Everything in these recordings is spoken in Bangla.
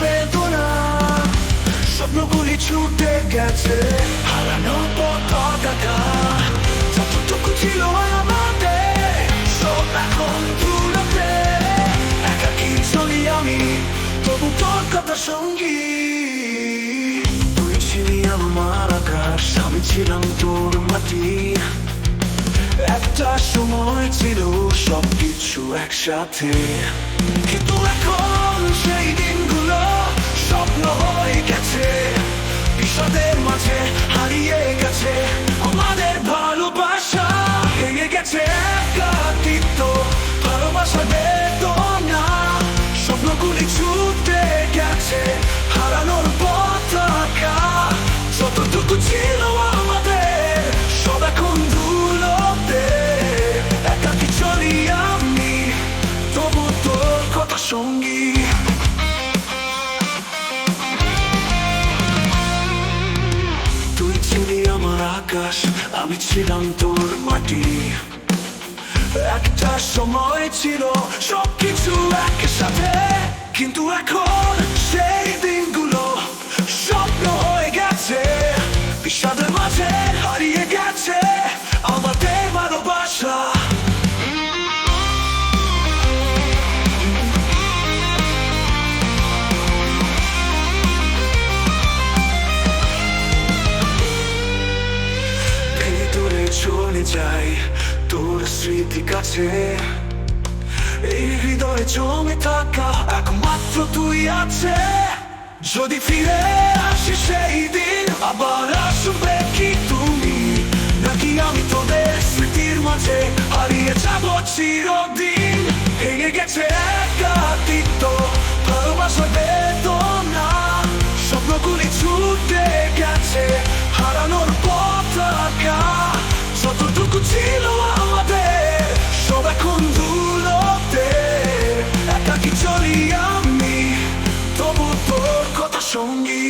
বেদনা, স্বপ্নগুলি ছুটে গেছে। হারানো পতাকা যতটুকু ছিল আমাদের সব এখন দূরতে একাকি চলি আমি? তবু তোর কথা সঙ্গী। তুই ছিলি আমার আকাশ, আমি ছিলাম তোর মাটি। একটা সময় ছিল সবকিছু একসাথে কিন্তু এখন আকাশ, আমি ছিলাম তোর মাটি। একটা সময় ছিল সবকিছু একসাথে, কিন্তু এখন সেই দিনগুলো স্বপ্ন হয়ে গেছে। বিষাদের মাঝে হারিয়ে যাই তোর স্মৃতি কাছে। এই হৃদয়ে জমে থাকা একমাত্র তুই আছে। যদি ফিরে আসি সেই দিন, আবার আসবে কি তুমি? নাকি আমি তোদের স্মৃতির মাঝে হারিয়ে যাব চিরদিন? ভেঙে গেছে একাকিত্ব ভালোবাসা বেদনা, স্বপ্নগুলি ছুটে ছিল আমাদের, সব এখন ধুলোতে একাকি চলি আমি? তবু তোর কথা সঙ্গী।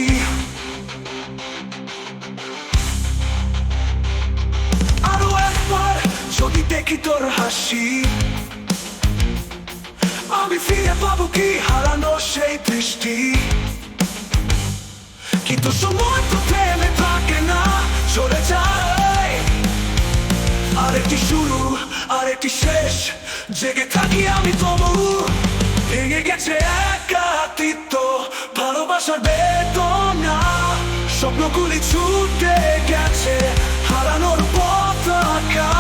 আরও একবার যদি দেখি তোর হাসি, আমি ফিরে পাবো কি হারানো সেই দৃষ্টি? কিন্তু সময় তো থেমে থাকে না, চলে যায় আরেকটি শুরু, আরেকটি শেষ। জেগে থাকি আমি তবু। ভেঙে গেছে একাকিত্ব ভালোবাসার বেদনা। স্বপ্নগুলি ছুটে গেছে হারানোর পতাকা।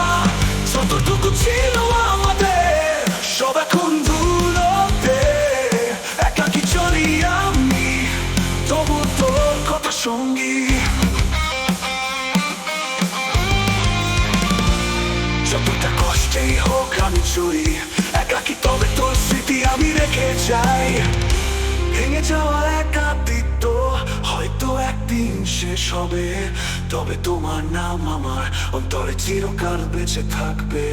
যতটুকু ছিল আমাদের, সব এখন ধুলোতে একাকি চলি আমি, তবু তোর কথা সঙ্গী। যতটা কষ্টেই হোক, আমি চুরি। একাকি তবে তোর স্মৃতি আমি রেখে যাই? ভেঙে যাওয়া একাদিত্ব হয়তো একদিন শেষ হবে। তবে তোমার নাম আমার, অন্তরে চিরকাল বেঁচে থাকবে।